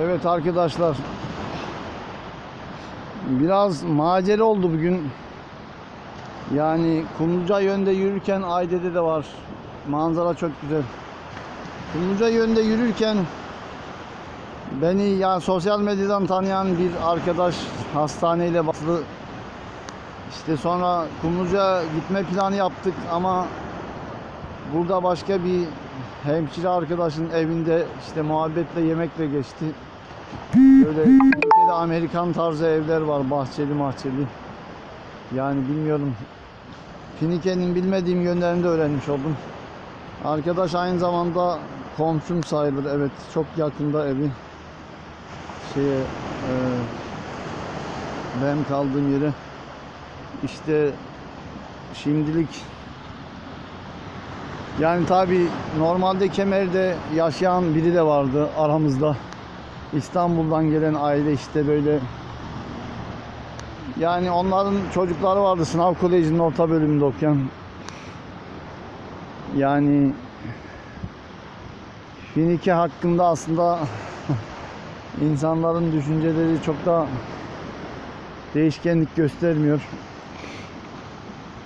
Evet arkadaşlar. Biraz macera oldu bugün. Yani Kumluca yönde yürürken Ayde'de de var. Manzara çok güzel. Kumluca yönde yürürken beni ya sosyal medyadan tanıyan bir arkadaş hastaneyle basılı işte sonra Kumluca gitme planı yaptık ama burada başka bir hemşire arkadaşın evinde işte muhabbetle yemekle geçti. Böyle ülkede Amerikan tarzı evler var bahçeli mahçeli. Yani bilmiyorum. Finike'nin bilmediğim yönlerini de öğrenmiş oldum. Arkadaş aynı zamanda komşum sayılır. Evet çok yakında evi. Şeye e, benim kaldığım yere. İşte şimdilik yani tabi normalde Kemer'de yaşayan biri de vardı aramızda. İstanbul'dan gelen aile işte böyle yani onların çocukları vardı sınav kolejinin orta bölümünde okuyan. Yani Finike hakkında aslında insanların düşünceleri çok da değişkenlik göstermiyor.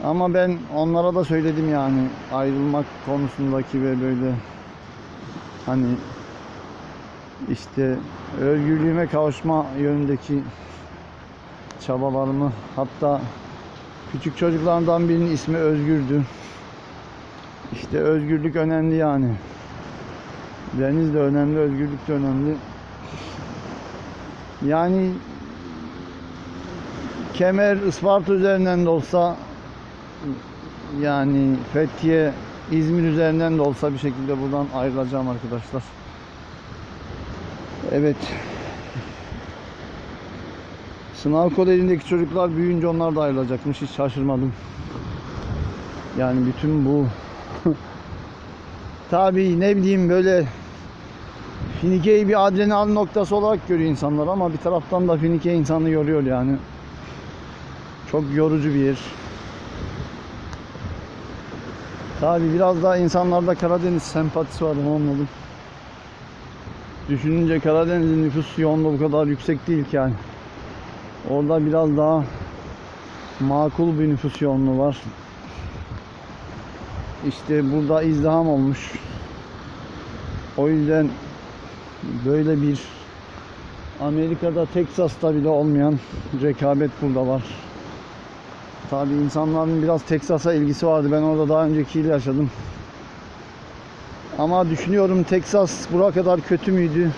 Ama ben onlara da söyledim yani ayrılmak konusundaki ve böyle hani işte özgürlüğüme kavuşma yönündeki çabalarımı hatta küçük çocuklardan birinin ismi Özgür'dü. İşte özgürlük önemli yani. Deniz de önemli, özgürlük de önemli. Yani Kemer, Isparta üzerinden de olsa yani Fethiye, İzmir üzerinden de olsa bir şekilde buradan ayrılacağım arkadaşlar. Evet. Sınav kolejindeki çocuklar büyüyünce onlar da ayrılacakmış. Hiç şaşırmadım. Yani bütün bu tabi ne bileyim böyle Finike'yi bir adrenalin noktası olarak görüyor insanlar ama bir taraftan da Finike insanı yoruyor yani. Çok yorucu bir yer. Tabi biraz daha insanlarda Karadeniz sempatisi var onu anladım. Düşününce Karadeniz'in nüfus yoğunluğu bu kadar yüksek değil ki yani. Orada biraz daha makul bir nüfus yoğunluğu var. İşte burada izdiham olmuş. O yüzden böyle bir Amerika'da Teksas'ta bile olmayan rekabet burada var. Tabi insanların biraz Teksas'a ilgisi vardı. Ben orada daha önceki yıl yaşadım. Ama düşünüyorum Teksas buraya kadar kötü müydü?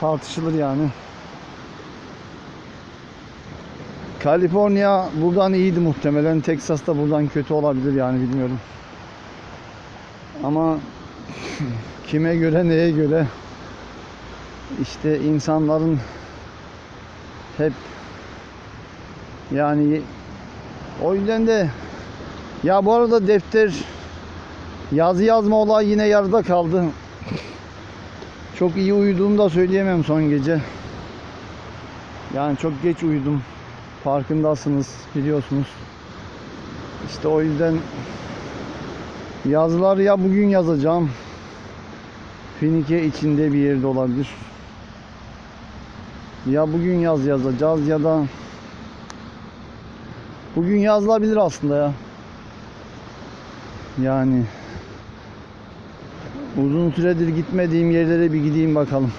Tartışılır yani. Kaliforniya buradan iyiydi muhtemelen. Teksas da buradan kötü olabilir yani bilmiyorum. Ama kime göre neye göre işte insanların hep yani o yüzden de ya bu arada defter yazı yazma olayı yine yarıda kaldı. Çok iyi uyuduğumu da söyleyemem son gece. Yani çok geç uyudum. Farkındasınız, biliyorsunuz. İşte o yüzden yazılar ya bugün yazacağım. Finike içinde bir yerde olabilir. Ya bugün yaz yazacağız ya da Bugün yazılabilir aslında ya. Yani uzun süredir gitmediğim yerlere bir gideyim bakalım.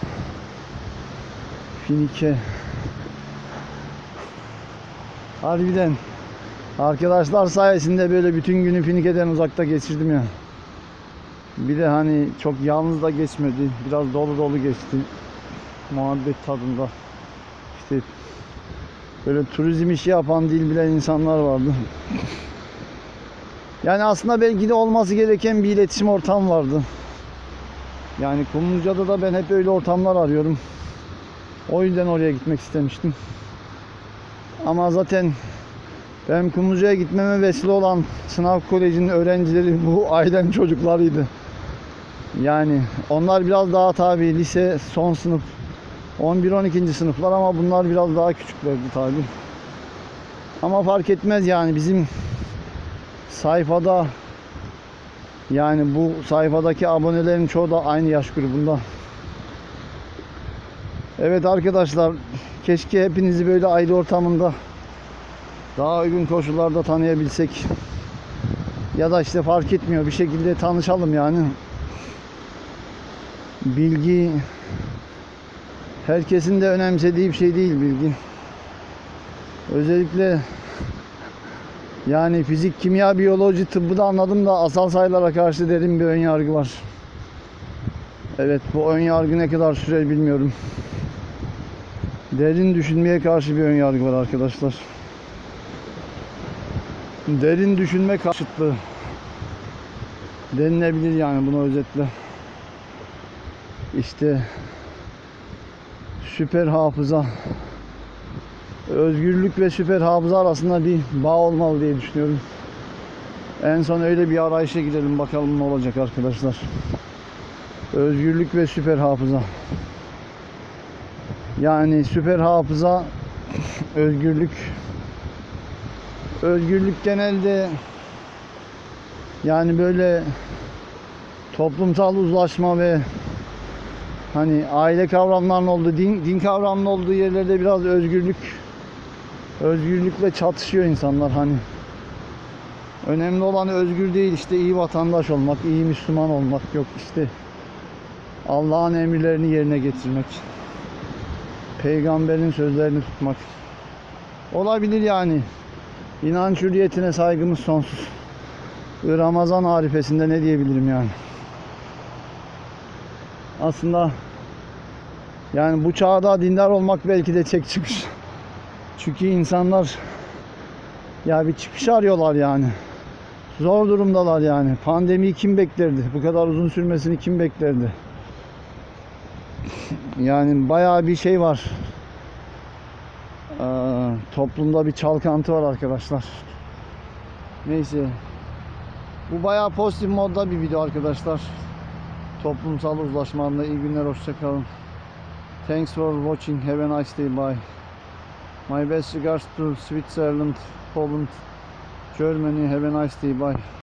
Finike. Harbiden arkadaşlar sayesinde böyle bütün günü Finike'den uzakta geçirdim ya. Bir de hani çok yalnız da geçmedi. Biraz dolu dolu geçti. Muhabbet tadında. İşte Böyle turizm işi yapan, dil bilen insanlar vardı. Yani aslında belki de olması gereken bir iletişim ortamı vardı. Yani Kumluca'da da ben hep öyle ortamlar arıyorum. O yüzden oraya gitmek istemiştim. Ama zaten benim Kumluca'ya gitmeme vesile olan sınav kolejinin öğrencileri bu ailen çocuklarıydı. Yani onlar biraz daha tabi lise son sınıf 11-12. sınıflar ama bunlar biraz daha küçüklerdi tabi. Ama fark etmez yani bizim sayfada yani bu sayfadaki abonelerin çoğu da aynı yaş grubunda. Evet arkadaşlar keşke hepinizi böyle aile ortamında daha uygun koşullarda tanıyabilsek. Ya da işte fark etmiyor bir şekilde tanışalım yani. Bilgi herkesin de önemsediği bir şey değil bilgi. Özellikle yani fizik, kimya, biyoloji, tıbbı da anladım da asal sayılara karşı derin bir ön yargı var. Evet bu ön yargı ne kadar sürer bilmiyorum. Derin düşünmeye karşı bir ön yargı var arkadaşlar. Derin düşünme karşıtlığı denilebilir yani bunu özetle. İşte süper hafıza özgürlük ve süper hafıza arasında bir bağ olmalı diye düşünüyorum. En son öyle bir arayışa girelim bakalım ne olacak arkadaşlar. Özgürlük ve süper hafıza. Yani süper hafıza, özgürlük. Özgürlük genelde yani böyle toplumsal uzlaşma ve hani aile kavramlarının olduğu, din, din kavramının olduğu yerlerde biraz özgürlük özgürlükle çatışıyor insanlar hani. Önemli olan özgür değil işte iyi vatandaş olmak, iyi Müslüman olmak yok işte Allah'ın emirlerini yerine getirmek. Peygamberin sözlerini tutmak. Olabilir yani. İnanç hürriyetine saygımız sonsuz. Ramazan arifesinde ne diyebilirim yani. Aslında yani bu çağda dindar olmak belki de çek çıkış. Çünkü insanlar ya bir çıkış arıyorlar yani. Zor durumdalar yani. Pandemiyi kim beklerdi? Bu kadar uzun sürmesini kim beklerdi? Yani bayağı bir şey var. Ee, toplumda bir çalkantı var arkadaşlar. Neyse. Bu bayağı pozitif modda bir video arkadaşlar. Toplumsal uzlaşmanla iyi günler hoşçakalın. Thanks for watching. Have a nice day. Bye. My best regards to Switzerland, Poland, Germany. Have a nice day. Bye.